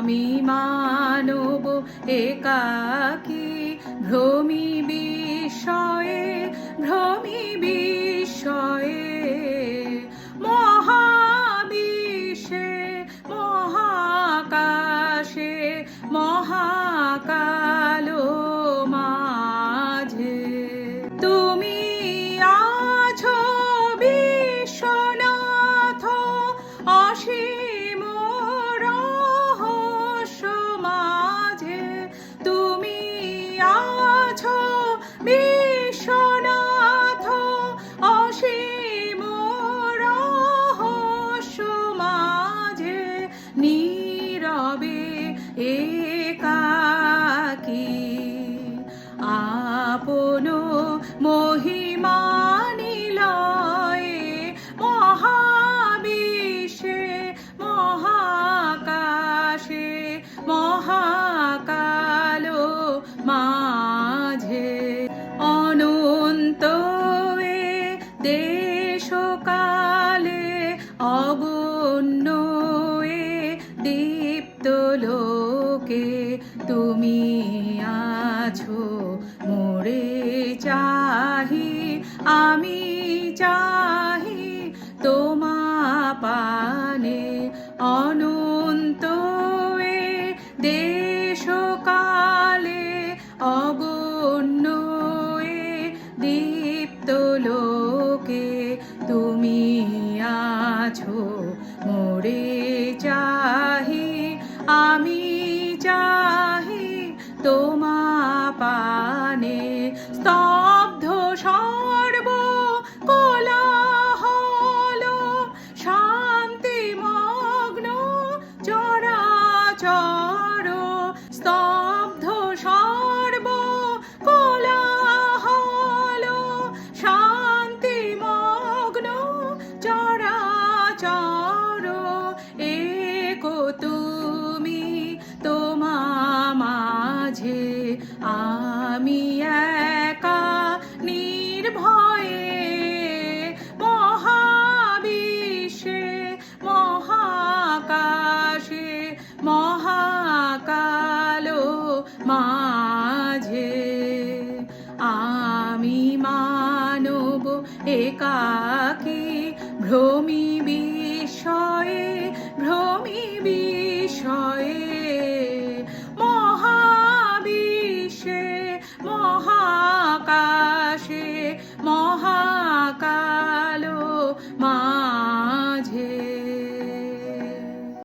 আমি মানব একাকী ভ্রমিবি এ দীপ্ত লোকে তুমি আছো মোরে চাহি আমি চাহি তোমা পানে। অনন্ত দেশকালে অগণ্য মোরে চাহি আমি চাহি তোমা পানে স্তব্ধ সর্ব কোলাহল শান্তি মগ্ন চরাচর মাঝে আমি মানব একাকী ভ্রমি